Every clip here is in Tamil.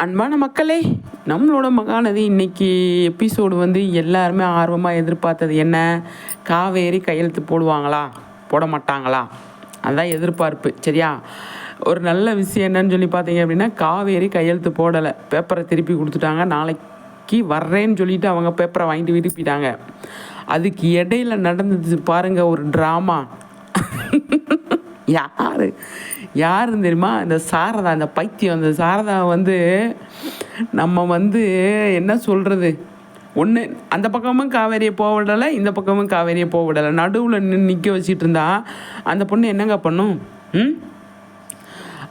அன்பான மக்களே நம்மளோட மகாநதி இன்னைக்கு எபிசோடு வந்து எல்லாருமே ஆர்வமாக எதிர்பார்த்தது என்ன? காவேரி கையெழுத்து போடுவாங்களா? போட மாட்டாங்களா? அதுதான் எதிர்பார்ப்பு சரியா? ஒரு நல்ல விஷயம் என்னன்னு சொல்லி பார்த்தீங்க அப்படின்னா காவேரி கையெழுத்து போடலை. பேப்பரை திருப்பி கொடுத்துட்டாங்க. நாளைக்கு வர்றேன்னு சொல்லிட்டு அவங்க பேப்பரை வாங்கிட்டு வீட்டுக்கு போயிட்டாங்க அதுக்கு இடையில நடந்தது பாருங்கள் ஒரு ட்ராமா யார்? யாருன்னு தெரியுமா? இந்த சாரதா இந்த பைத்தியம் அந்த சாரதா வந்து நம்ம வந்து என்ன சொல்கிறது ஒன்று அந்த பக்கமும் காவேரியை போக விடலை இந்த பக்கமும் காவேரியை போக விடலை. நடுவில் நின்று நிற்க வச்சுட்டு இருந்தா அந்த பொண்ணு என்னங்க பண்ணும்? ம்?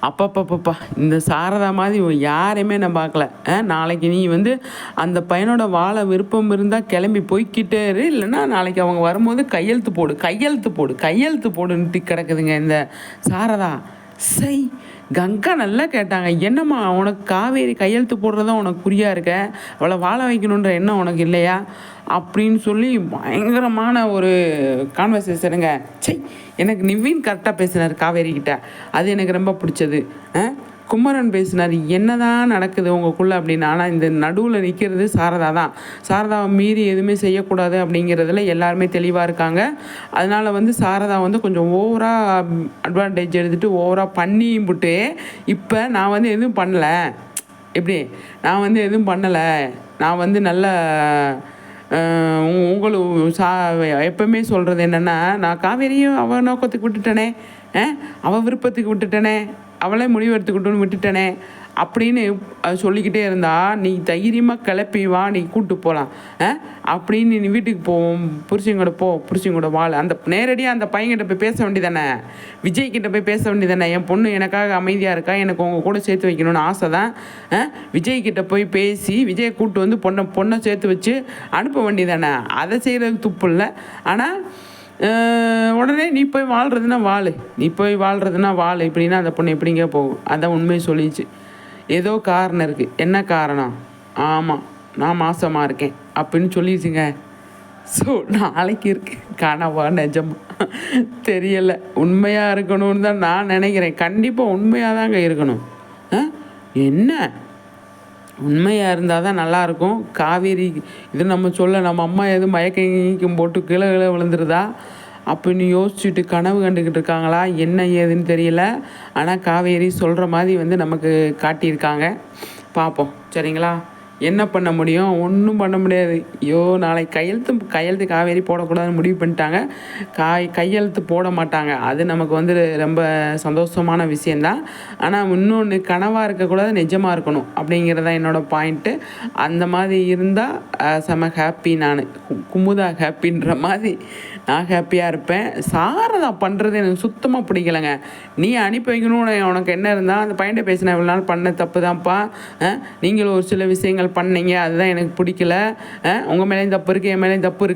அப்பப்பப்பப்பா இந்த சாரதா மாதிரி யாரையுமே நான் பார்க்கல. ஆ, நாளைக்கு நீ வந்து அந்த பையனோட வாழ விருப்பம் இருந்தால் கிளம்பி போய்கிட்டே இரு. இல்லைன்னா நாளைக்கு அவங்க வரும்போது கையெழுத்து போடு கையெழுத்து போடு கையெழுத்து போடுன்ட்டு கிடக்குதுங்க இந்த சாரதா. சை கங்கா நல்லா கேட்டாங்க என்னம்மா உனக்கு காவேரி கையெழுத்து போடுறதும் உனக்கு குறியாக இருக்க? அவளை வாழ வைக்கணுன்ற எண்ணம் உனக்கு இல்லையா? அப்படின்னு சொல்லி பயங்கரமான ஒரு கான்வர்சேஷனுங்க சை எனக்கு நிவின் கரெக்டாக பேசினார் காவேரி கிட்ட அது எனக்கு ரொம்ப பிடிச்சது. ஆ குமரன் பேசினார் என்னதான் நடக்குது உங்களுக்குள்ளே? அப்படின்னு. ஆனால் இந்த நடுவில் நிற்கிறது சாரதா தான். சாரதாவை மீறி எதுவுமே செய்யக்கூடாது அப்படிங்கிறதுல எல்லாருமே தெளிவாக இருக்காங்க. அதனால் வந்து சாரதா வந்து கொஞ்சம் ஓவராக அட்வான்டேஜ் எடுத்துகிட்டு ஓவராக பண்ணியும் விட்டு இப்போ நான் வந்து எதுவும் பண்ணலை. எப்படி? நான் வந்து எதுவும் பண்ணலை. நான் வந்து நல்ல உ- உங்களுக்கு சா எப்பவுமே சொல்கிறது என்னென்னா நான் காவேரியும் அவள் நோக்கத்துக்கு விட்டுட்டேனே அஹ், அவள் விருப்பத்துக்கு விட்டுட்டேனே அவளே முடிவு எடுத்துக்கிட்டோன்னு விட்டுட்டனே அப்படின்னு அது சொல்லிக்கிட்டே இருந்தா நீ தைரியமாக கிளப்பி வா நீ கூப்பிட்டு போகலாம் அப்படின்னு நீ வீட்டுக்கு போவோம் புருஷங்கூட போ புருஷங்கூட வாழ். அந்த நேரடியாக அந்த பையன்கிட்ட போய் பேச வேண்டியதானே? விஜய்கிட்ட போய் பேச வேண்டியதானே? என் பொண்ணு எனக்காக அமைதியாக இருக்கா? எனக்கு உங்கள் கூட சேர்த்து வைக்கணும்னு ஆசை தான் விஜய்கிட்ட போய் பேசி விஜயை கூப்பிட்டு வந்து பொண்ணை பொண்ணை சேர்த்து வச்சு அனுப்ப வேண்டியதானே? அதை செய்கிறதுக்கு துப்பு இல்லை. ஆனால் உடனே நீ போய் வாழ்கிறதுனா வாழு. நீ போய் வாழ்கிறதுனா வாழு. இப்படின்னா அந்த பொண்ணு எப்படிங்க போகும்? அதான் உண்மையை சொல்லிச்சு. ஏதோ காரணம் இருக்குது என்ன காரணம்? ஆமாம் நான் மாசமாக இருக்கேன். அப்படின்னு சொல்லிடுச்சுங்க ஸோ நாளைக்கு இருக்கு கனவா நிஜமா. தெரியலை. உண்மையாக இருக்கணும்னு தான் நான் நினைக்கிறேன். கண்டிப்பாக உண்மையாக தாங்க இருக்கணும். ஆ? என்ன? உண்மையாக இருந்தால் தான் நல்லாயிருக்கும் காவேரி இது நம்ம சொல்ல நம்ம அம்மா எதுவும் மயக்கம் போட்டு கீழே கீழே விழுந்துருதா? அப்படின்னு யோசிச்சுட்டு கனவு கண்டுக்கிட்டு இருக்காங்களா? என்ன ஏதுன்னு தெரியல. ஆனால் காவேரி சொல்கிற மாதிரி வந்து நமக்கு காட்டியிருக்காங்க. பார்ப்போம் சரிங்களா? என்ன பண்ண முடியும்? ஒன்றும் பண்ண முடியாது. ஐயோ நாளைக்கு கையெழுத்து கையெழுத்து காவேரி போடக்கூடாதுன்னு முடிவு பண்ணிட்டாங்க. காய் கையெழுத்து போட மாட்டாங்க. அது நமக்கு வந்து ரொம்ப சந்தோஷமான விஷயந்தான் ஆனால் இன்னொன்று கனவாக இருக்கக்கூடாது நிஜமாக இருக்கணும் அப்படிங்கிறது தான் என்னோடய பாயிண்ட்டு. அந்த மாதிரி இருந்தால் செம ஹாப்பி நான். குமுதா ஹாப்பின்ற மாதிரி. நான் ஹாப்பியாக இருப்பேன். சாரதா பண்ணுறது எனக்கு சுத்தமாக பிடிக்கலங்க. நீ அனுப்பி வைக்கணும்னு உனக்கு என்ன இருந்தால் அந்த பையன்கிட்ட பேசின இவ்வளோ நாள் பண்ண தப்பு தான்ப்பா நீங்களும் ஒரு சில விஷயங்கள் பண்ணீங்க அதுதான் எனக்கு பிடிக்கல. உங்கள் மேலேயும் தப்பு இருக்குது என் மேலேயும் தப்பு இருக்குது